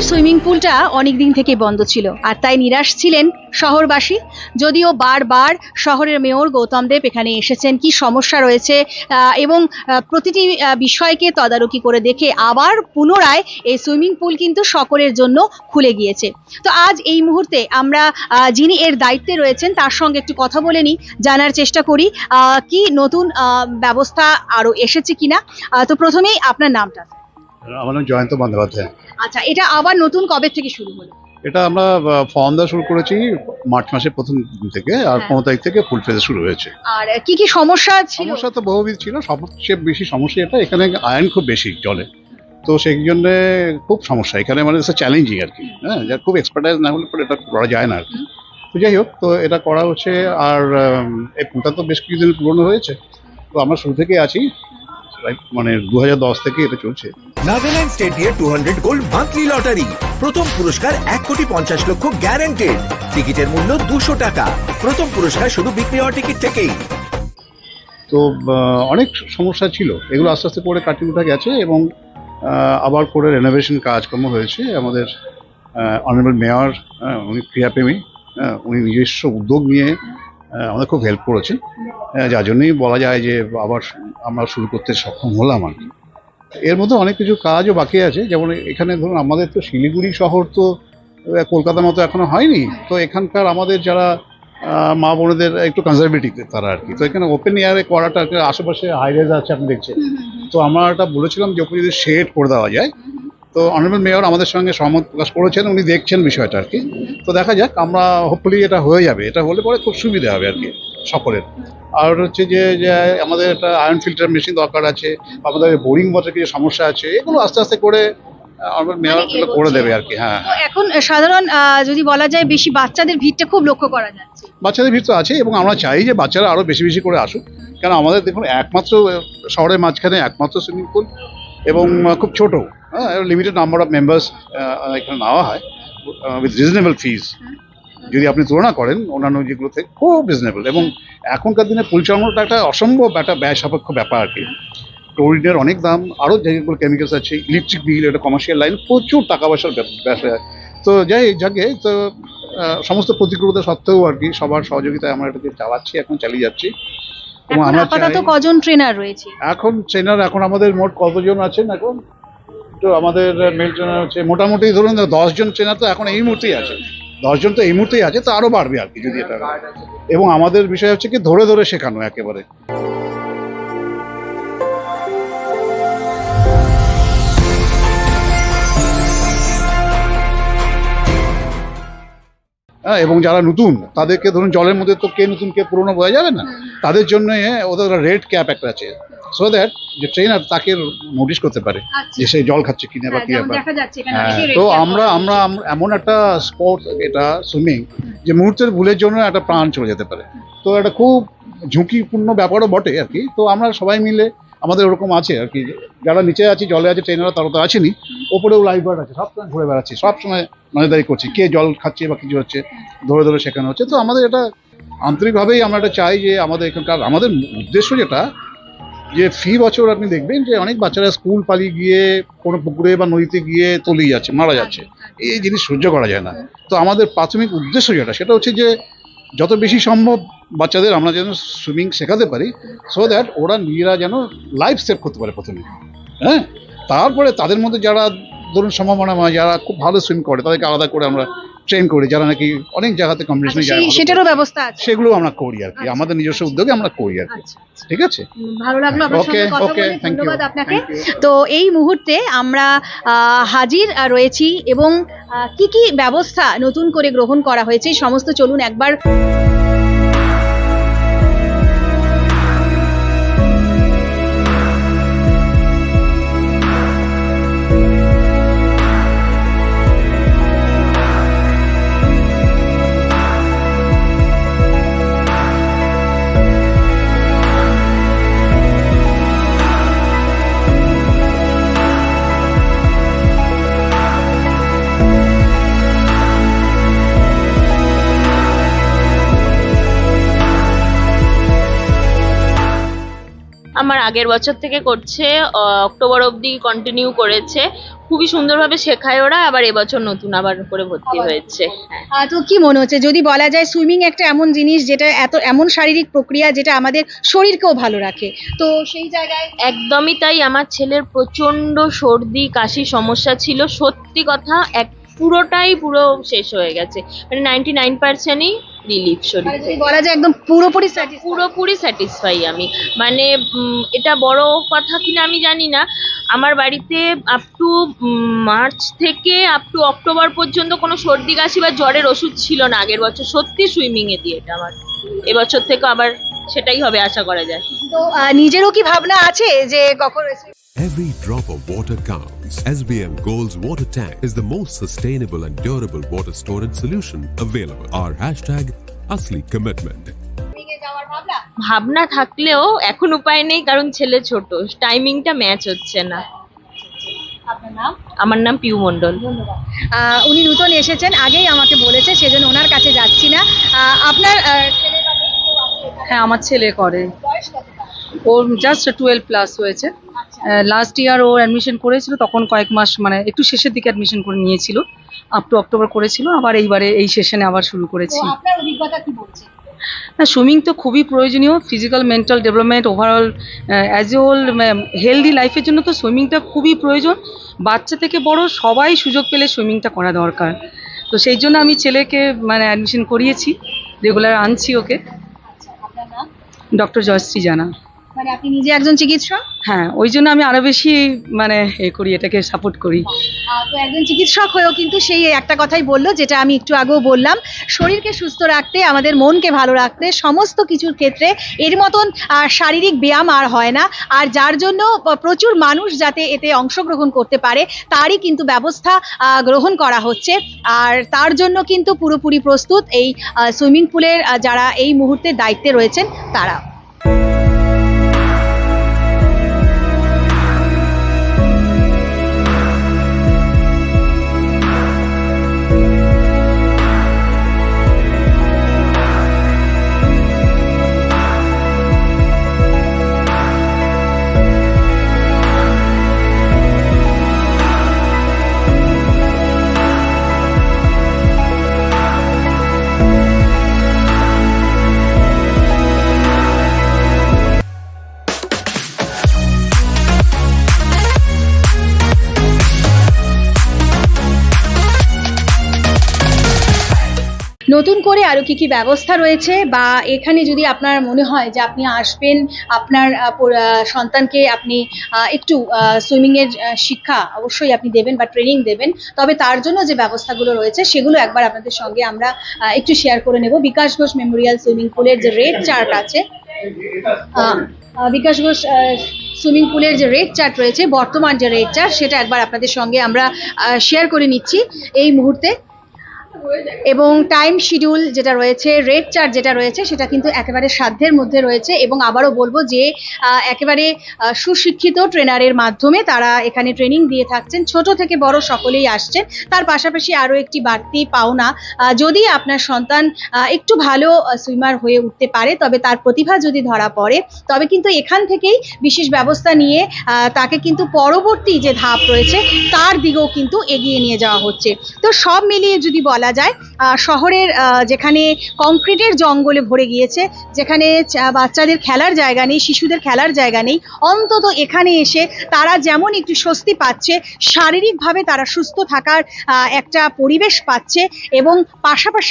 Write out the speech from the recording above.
শহরের সুইমিং পুলটা অনেক দিন থেকে বন্ধ ছিল, আর তাই নিরাশ ছিলেন শহরবাসী। যদিও বারবার শহরের মেয়র গৌতম দেব এখানে এসেছেন, কি সমস্যা রয়েছে এবং প্রতিটি বিষয়কে তদারকি করে দেখে আবার পুনরায় এই সুইমিং পুল কিন্তু সকলের জন্য খুলে গিয়েছে। তো আজ এই মুহূর্তে আমরা যিনি এর দায়িত্বে রয়েছেন তার সঙ্গে একটু কথা বলে নিই, জানার চেষ্টা করি কি নতুন ব্যবস্থা আরও এসেছে কিনা। তো প্রথমেই আপনার নামটা। আমার নাম জয়ন্ত বন্দ্যোপাধ্যায়। আচ্ছা এটা আবার নতুন কবে থেকে শুরু হলো? এটা আমরা ফর্ম দেওয়া শুরু করেছি মার্চ মাসের প্রথম থেকে আর হ্যাঁ। পনেরো তারিখ থেকে ফুল ফেজে শুরু হয়েছে। আর কি কি সমস্যা ছিল? সমস্যা তো বহুবিধ ছিল সবচেয়ে বেশি সমস্যা এটা এখানে আয়রন খুব বেশি জলে। তো সেই জন্য খুব সমস্যা এখানে মানে চ্যালেঞ্জিং আর কি হ্যাঁ যা খুব এক্সপার্টাইজ না হলে পরে এটা করা যায় না আর কি। তো যাই হোক তো এটা করা হচ্ছে আর এই পুলটা তো বেশ কিছুদিন পুরনো হয়েছে তো আমরা শুরু থেকে আছি। মানে দু থেকে এটা চলছে। Nagaland স্টেডিয়ে two hundred gold monthly lottery প্রথম পুরস্কার এক কোটি পঞ্চাশ লক্ষ গ্যারান্টেড টিকিটের মূল্য দুশো টাকা। প্রথম পুরস্কার শুধু বিক্রি হওয়া টিকিট থেকেই। তো অনেক সমস্যা ছিল। এগুলো আস্তে আস্তে করে কাটিয়ে উঠা গেছে এবং আবার করে রেনোভেশন কাজকর্ম হয়েছে। আমাদের অনারেবল মেয়র উনি ক্রিয়াপ্রেমী উনি নিজস্ব উদ্যোগ নিয়ে আমাদের খুব হেল্প করেছেন যার জন্যই বলা যায় যে আবার আমরা শুরু করতে সক্ষম হলাম আর কি। এর মধ্যে অনেক কিছু কাজও বাকি আছে। যেমন এখানে ধরুন আমাদের তো শিলিগুড়ি শহর তো কলকাতার মতো এখনও হয়নি। তো এখানকার আমাদের যারা মা বোনেদের একটু কনজারভেটিভ তারা আর কি। তো এখানে ওপেন এয়ারে করাটা আশেপাশে হাইরেজ আছে আপনি দেখছেন। তো আমরা এটা বলেছিলাম যে ওপরে যদি শেড করে দেওয়া যায় তো অনারেবল মেয়র আমাদের সঙ্গে সহমত প্রকাশ করেছেন উনি দেখছেন বিষয়টা আর কি। তো দেখা যাক আমরা হোপফুলি এটা হয়ে যাবে। এটা হলে পরে খুব সুবিধা হবে আর কি সকলের। আর হচ্ছে যে আমাদের একটা আয়রন ফিল্টার মেশিন দরকার আছে আমাদের বোরিং ওয়াটার কিছু সমস্যা আছে এগুলো আস্তে আস্তে করে অনারেবল মেয়র এগুলো করে দেবে আর কি হ্যাঁ। এখন সাধারণ যদি বলা যায় বেশি বাচ্চাদের ভিড়টা খুব লক্ষ্য করা যাচ্ছে। বাচ্চাদের ভিড় তো আছে এবং আমরা চাই যে বাচ্চারা আরও বেশি বেশি করে আসুক। কেন আমাদের দেখুন একমাত্র শহরের মাঝখানে একমাত্র সুইমিং পুল এবং খুব ছোট। লিমিটেড নাম্বার অফ মেম্বার্স এখানে নেওয়া হয় উইথ রিজনেবল ফিজ যদি আপনি তুলনা করেন অন্যান্য যেগুলোতে খুব রিজনেবল এবং এখনকার দিনে পরিচালনাটা একটা অসম্ভব একটা ব্যয় সাপেক্ষ ব্যাপার। আর কি ক্লোরিনের অনেক দাম আরও যেগুলো কেমিক্যালস আছে ইলেকট্রিক বিল এটা কমার্শিয়াল লাইন প্রচুর টাকা পয়সার ব্যবসা তো যাই যাকে তো সমস্ত প্রতিকূলতা সত্ত্বেও আর কি সবার সহযোগিতায় আমরা এটাকে চালাচ্ছি এখন চালিয়ে যাচ্ছি। এবং আমরা কজন ট্রেনার রয়েছে? এখন ট্রেনার এখন আমাদের মোট কতজন আছেন এখন? তো আমাদের মেল ট্রেনার হচ্ছে মোটামুটি ধরুন দশজন ট্রেনার তো এখন এই মুহূর্তেই আছে। দশজন তো এই মুহূর্তেই আছে তো আরও বাড়বে আর কি যদি এটা এবং আমাদের বিষয় হচ্ছে কি ধরে ধরে শেখানো একেবারে। হ্যাঁ এবং যারা নতুন তাদেরকে ধরুন জলের মধ্যে তো কে নতুন কে পুরনো বোঝা যাবে না? তাদের জন্য ওদের রেড ক্যাপ একটা আছে। সো দ্যাট যে ট্রেনার তাকে নোটিশ করতে পারে যে সে জল খাচ্ছে কিনা বা কি ব্যাপার হ্যাঁ, তো আমরা আমরা এমন একটা স্পোর্টস এটা সুইমিং যে মুহূর্তের ভুলের জন্য একটা প্রাণ চলে যেতে পারে। তো এটা খুব ঝুঁকিপূর্ণ ব্যাপারও বটে আর কি। তো আমরা সবাই মিলে আমাদের ওরকম আছে আর কি। যারা নিচে আছে জলে আছে ট্রেনাররা তারা তো আছেনি ওপরেও লাইফ গার্ড আছে সবসময় ঘুরে বেড়াচ্ছি সবসময় নজরদারি করছি কে জল খাচ্ছে বা কিছু হচ্ছে ধরে ধরে শেখানো হচ্ছে। তো আমাদের এটা আন্তরিকভাবেই আমরা এটা চাই যে আমাদের এখানকার আমাদের উদ্দেশ্য যেটা যে ফি বছর আপনি দেখবেন যে অনেক বাচ্চারা স্কুল পালিয়ে গিয়ে কোনো পুকুরে বা নদীতে গিয়ে তলিয়ে যাচ্ছে, মারা যাচ্ছে। এই জিনিস সহ্য করা যায় না। তো আমাদের প্রাথমিক উদ্দেশ্য যেটা, সেটা হচ্ছে যে যত বেশি সম্ভব বাচ্চাদের আমরা যেন সুইমিং শেখাতে পারি সো দ্যাট ওরা নিজেরা যেন লাইফ সেভ করতে পারে প্রথমে। হ্যাঁ? তারপরে তাদের মধ্যে যারা ধরুন সম্ভাবনা যারা খুব ভালো সুইম করে, তাদেরকে আলাদা করে আমরা ট্রেন করি যারা নাকি অনেক জায়গাতে আচ্ছা, কম্পিটিশনে যায় সেটারও ব্যবস্থা আছে। সেগুলো আমরা করি আর কি আচ্ছা। আমাদের নিজস্ব উদ্যোগে আমরা করি আর কি। আচ্ছা আচ্ছা। ঠিক আছে? ভালো লাগল আপনার সঙ্গে কথা বলে ধন্যবাদ আপনাকে। তো এই মুহূর্তে আমরা আহ, হাজির রয়েছি এবং কি কি ব্যবস্থা নতুন করে গ্রহণ করা হয়েছে সমস্ত চলুন একবার আমার আগের বছর থেকে করছে অক্টোবর অবধি কন্টিনিউ করেছে। খুবই সুন্দরভাবে শেখায় ওরা আবার এবছর নতুন আবার করে ভর্তি হয়েছে হ্যাঁ। তো কি মনে হচ্ছে? যদি বলা যায় সুইমিং একটা এমন জিনিস যেটা এত এমন শারীরিক প্রক্রিয়া যেটা আমাদের শরীরকেও ভালো রাখে তো সেই জায়গায় একদমই তাই আমার ছেলের প্রচণ্ড সর্দি কাশি সমস্যা ছিল। সত্যি কথা এক পুরোটাই পুরো শেষ হয়ে গেছে। মানে নাইনটি নাইন পার্সেন্টই রিলিফ মানে শরীর বলা যায় একদম পুরোপুরি পুরোপুরি স্যাটিসফাই আমি। মানে এটা বড় কথা কিনা আমি জানি না। আমার বাড়িতে আপ টু মার্চ থেকে আপ টু অক্টোবর পর্যন্ত কোনো সর্দি কাশি বা জ্বরের ওষুধ ছিল না আগের বছর। সত্যি সুইমিং এ দিয়ে এটা আমার। এবছর থেকে আবার সেটাই হবে আশা করা যায়। তো নিজেরও কি ভাবনা আছে যে কখন Every drop of water counts. SBM Gold's water tank is the most sustainable and durable water storage solution available. Our hashtag Asli Commitment. ভাবনা? ভাবনা থাকলেও এখন উপায় নেই কারণ ছেলে ছোট। টাইমিংটা ম্যাচ হচ্ছে না। আমার নাম পিউ মণ্ডল। আহ, উনি নূতন এসেছেন আগেই আমাকে বলেছে সেজন্য ওনার কাছে যাচ্ছি না। আপনার? হ্যাঁ আমার ছেলে করে। ওর জাস্ট টুয়েলভ প্লাস হয়েছে। লাস্ট ইয়ার ও অ্যাডমিশন করেছিল তখন কয়েক মাস মানে একটু শেষের দিকে অ্যাডমিশন করে নিয়েছিল আপ টু অক্টোবর করেছিল আবার এইবারে এই সেশনে আবার শুরু করেছি। আপনার অভিজ্ঞতা কি বলছে? না সুইমিং তো খুবই প্রয়োজনীয় physical mental development overall as a whole healthy লাইফের জন্য তো সুইমিংটা খুবই প্রয়োজন। বাচ্চা থেকে বড় সবাই সুযোগ পেলে সুইমিংটা করা দরকার। তো সেই জন্য আমি ছেলেকে মানে অ্যাডমিশন করিয়েছি রেগুলার আনছি ওকে। আচ্ছা ডক্টর জয়শ্রী জানা। মানে আপনি নিজে একজন চিকিৎসক? হ্যাঁ ওই জন্য আমি আরও বেশি মানে এ করি এটাকে সাপোর্ট করি। তো একজন চিকিৎসক হয়েও কিন্তু সেই একটা কথাই বলল যেটা আমি একটু আগেও বললাম। শরীরকে সুস্থ রাখতে আমাদের মনকে ভালো রাখতে সমস্ত কিছুর ক্ষেত্রে এর মতন আহ, শারীরিক ব্যায়াম আর হয় না। আর যার জন্য প- প্রচুর মানুষ যাতে এতে অংশগ্রহণ করতে পারে তারই কিন্তু ব্যবস্থা আহ, গ্রহণ করা হচ্ছে। আর তার জন্য কিন্তু পুরোপুরি প্রস্তুত এই সুইমিং পুলের যারা এই মুহূর্তে দায়িত্বে রয়েছেন তারা। নতুন করে আরও কি কি ব্যবস্থা রয়েছে? বা এখানে যদি আপনার মনে হয় যে আপনি আসবেন, আপনার সন্তানকে আপনি একটু সুইমিংয়ের শিক্ষা অবশ্যই আপনি দেবেন বা ট্রেনিং দেবেন, তবে তার জন্য যে ব্যবস্থাগুলো রয়েছে সেগুলো একবার আপনাদের সঙ্গে আমরা একটু শেয়ার করে নেব। বিকাশ ঘোষ মেমোরিয়াল সুইমিং পুলের যে রেড চার্ট আছে বিকাশ ঘোষ সুইমিং পুলের যে রেড চার্ট রয়েছে, বর্তমান যে রেড চার্ট সেটা একবার আপনাদের সঙ্গে আমরা শেয়ার করে নিচ্ছি। এই মুহূর্তে এবং টাইম শিডিউল যেটা রয়েছে রেড চার্ট যেটা রয়েছে, সেটা কিন্তু একেবারে সাধ্যের মধ্যে রয়েছে এবং আবারও বলব যে একেবারে সুশিক্ষিত ট্রেনারের মাধ্যমে তারা এখানে ট্রেনিং দিয়ে থাকছেন। ছোট থেকে বড় সকলেই আসছেন। তার পাশাপাশি আরও একটি বাড়তি পাওনা যদি আপনার সন্তান একটু ভালো সুইমার হয়ে উঠতে পারে, তবে তার প্রতিভা যদি ধরা পড়ে, তবে কিন্তু এখান থেকেই বিশেষ ব্যবস্থা নিয়ে তাকে কিন্তু পরবর্তী যে ধাপ রয়েছে, তার দিকেও কিন্তু এগিয়ে নিয়ে যাওয়া হচ্ছে। তো সব মিলিয়ে যদি বলা যায়। আহ, শহরের যেখানে কংক্রিটের জঙ্গলে ভরে গিয়েছে যেখানে বাচ্চাদের খেলার জায়গা নেই শিশুদের খেলার জায়গা নেই অন্তত এখানে এসে তারা যেমন একটু স্বস্তি পাচ্ছে শারীরিকভাবে তারা সুস্থ থাকার একটা পরিবেশ পাচ্ছে এবং পাশাপাশি